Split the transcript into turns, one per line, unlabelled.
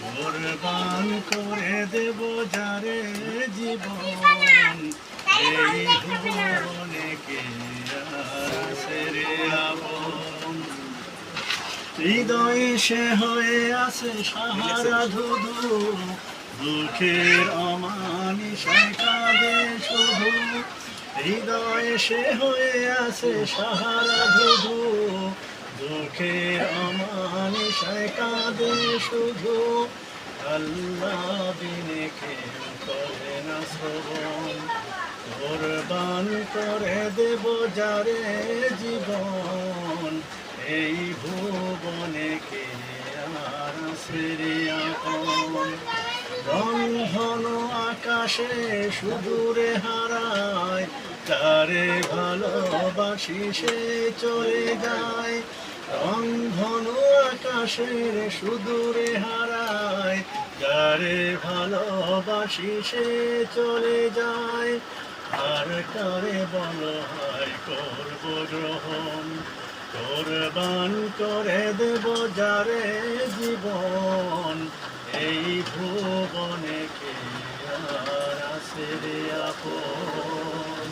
কোরবান করে দেব যারে জীবন। এই ভুবনে কে আর আছে রে আপন? হৃদয়ে সে হয়ে আছে সাহারা ধুধু। দুঃখের অমানিসায় কাঁদে শুধু। হৃদয়ে সে হয়ে আছে সাহারা ধুধু। দুঃখের অমানিসায় কাঁদে শুধু। আল্লাহ বিনে কেউ করে না শ্রবণ। কোরবান করে দেব যারে জীবন। এই ভুবনে কে আর আপন? ঘন আকাশে সুদূরে হারায়, তারে ভালোবাসি সে চলে যায়। আকাশের সুদূরে হারায়, যারে ভালোবাসি সে চলে যায়। আর কারে বল হয় করব গ্রহণ? কোরবান করে দেব যারে জীবন। এই ভুবনে কে আর আছে রে আপন?